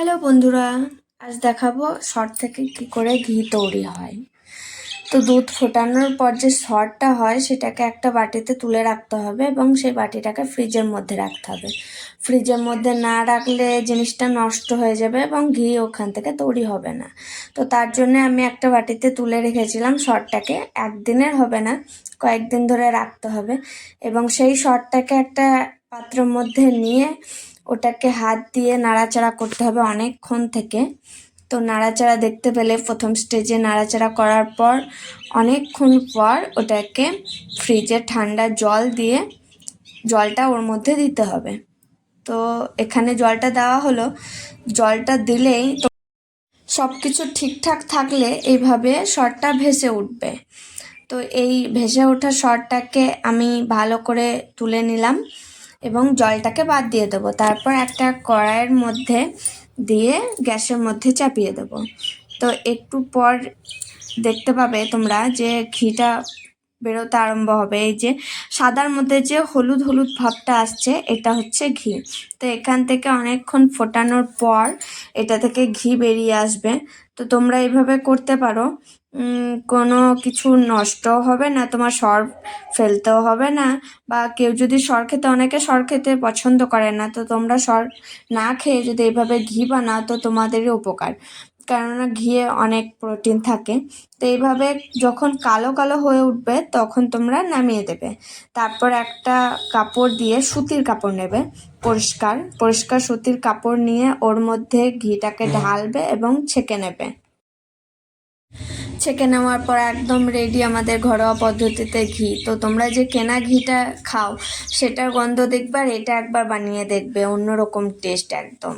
Hello বন্ধুরা, আজ দেখাবো শর্ট থেকে কি করে ঘি তৈরি হয়। তো দুধ ফোটানোর পর যে শর্টটা হয়, সেটাকে একটা বাটিতে তুলে রাখতে হবে এবং সেই বাটিটাকে ফ্রিজের মধ্যে রাখতে হবে। ফ্রিজের মধ্যে না রাখলে জিনিসটা নষ্ট হয়ে যাবে এবং ঘি ওখান থেকে তৈরি হবে না। তো তার জন্য আমি একটা বাটিতে তুলে রেখেছিলাম শর্টটাকে। একদিনের হবে না, কয়েকদিন ধরে রাখতে হবে এবং সেই শর্টটাকে একটা পাত্রের মধ্যে নিয়ে ওটাকে হাত দিয়ে নাড়াচাড়া করতে হবে অনেকক্ষণ থেকে। তো নাড়াচাড়া দেখতে পেলে প্রথম স্টেজে নাড়াচাড়া করার পর অনেকক্ষণ পর ওটাকে ফ্রিজে ঠান্ডা জল দিয়ে জলটা ওর মধ্যে দিতে হবে। তো এখানে জলটা দেওয়া হলো। জলটা দিলেই তো সব কিছু ঠিকঠাক থাকলে এইভাবে শর্টটা ভেসে উঠবে। তো এই ভেসে ওঠা শর্টটাকে আমি ভালো করে তুলে নিলাম। এবং জলটাকে বাদ দিয়ে দেবো। তারপর একটা কড়াইয়ের মধ্যে দিয়ে গ্যাসের মধ্যে চাপিয়ে দেবো। তো একটু পর দেখতে পাবে তোমরা যে ঘিটা বেরোতে আরম্ভ হবে। এই যে সাদার মধ্যে যে হলুদ হলুদ ভাবটা আসছে, এটা হচ্ছে ঘি। তো এখান থেকে অনেকক্ষণ ফোটানোর পর এটা থেকে ঘি বেরিয়ে আসবে। তো তোমরা এইভাবে করতে পারো। কোনো কিছু নষ্টও হবে না, তোমার সর ফেলতেও হবে না। বা কেউ যদি সর খেতে, অনেকে সর খেতে পছন্দ করে না। তো তোমরা সর না খেয়ে যদি এইভাবে ঘি বানাও, তো তোমাদেরই উপকার। কেননা ঘিয়ে অনেক প্রোটিন থাকে। তো এইভাবে যখন কালো কালো হয়ে উঠবে, তখন তোমরা নামিয়ে দেবে। তারপর একটা কাপড় দিয়ে সুতির কাপড় নেবে, পরিষ্কার। পরিষ্কার সুতির কাপড় নিয়ে ওর মধ্যে ঘিটাকে ঢালবে এবং ছেঁকে নেবে। ছেঁকে নেওয়ার পর একদম রেডি আমাদের ঘরোয়া পদ্ধতিতে ঘি। তো তোমরা যে কেনা ঘিটা খাও, সেটার গন্ধ দেখবে আর এটা একবার বানিয়ে দেখবে। অন্যরকম টেস্ট একদম।